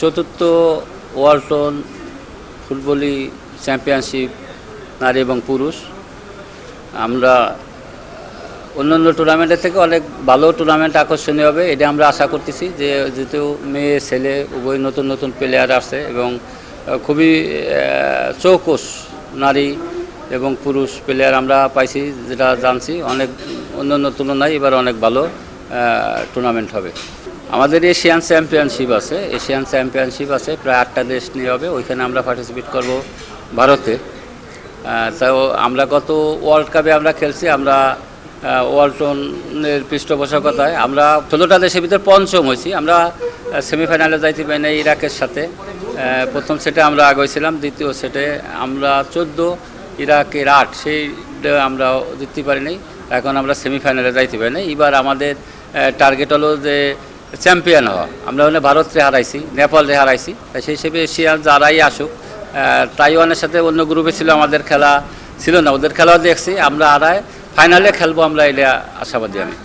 চতুর্থ ওয়ালটন ফুটবলি চ্যাম্পিয়নশিপ নারী এবং পুরুষ। আমরা অন্যান্য টুর্নামেন্টের থেকে অনেক ভালো টুর্নামেন্ট আকর্ষণীয় হবে, এটা আমরা আশা করতেছি যে যেহেতু মেয়ে, ছেলে, উভয় নতুন নতুন প্লেয়ার আসছে এবং খুবই চৌকস নারী এবং পুরুষ প্লেয়ার আমরা পাইছি, যেটা জানছি। অনেক অন্যান্য তুলনায় এবার অনেক ভালো টুর্নামেন্ট হবে। আমাদের এশিয়ান চ্যাম্পিয়নশিপ আছে, এশিয়ান চ্যাম্পিয়নশিপ আছে, প্রায় আটটা দেশ নিয়ে হবে, ওইখানে আমরা পার্টিসিপেট করব ভারতে। তাও আমরা গত ওয়ার্ল্ড কাপে আমরা খেলছি, আমরা ওয়ালটনের পৃষ্ঠপোষকতায়। আমরা ষোলোটা দেশের ভিতরে পঞ্চম হয়েছি, আমরা সেমিফাইনালে যাইতে পারি না ইরাকের সাথে। প্রথম সেটে আমরা আগেছিলাম দ্বিতীয় সেটে আমরা চোদ্দ, ইরাকের আট সেইটা আমরা জিততে পারিনি এখন আমরা সেমিফাইনালে যাইতে পারি না এবার আমাদের টার্গেট হলো যে চ্যাম্পিয়ন হওয়া। আমরা হলে ভারতকে হারাইছি নেপালরে হারাইছি। তাই সেই হিসেবে এশিয়ার যারাই আসুক তাইওয়ানের সাথে অন্য গ্রুপে ছিল, আমাদের খেলা ছিল না। ওদের খেলাও দেখছি, আমরা হারায়। ফাইনালে খেলব আমরা, এটা আশাবাদী আমি।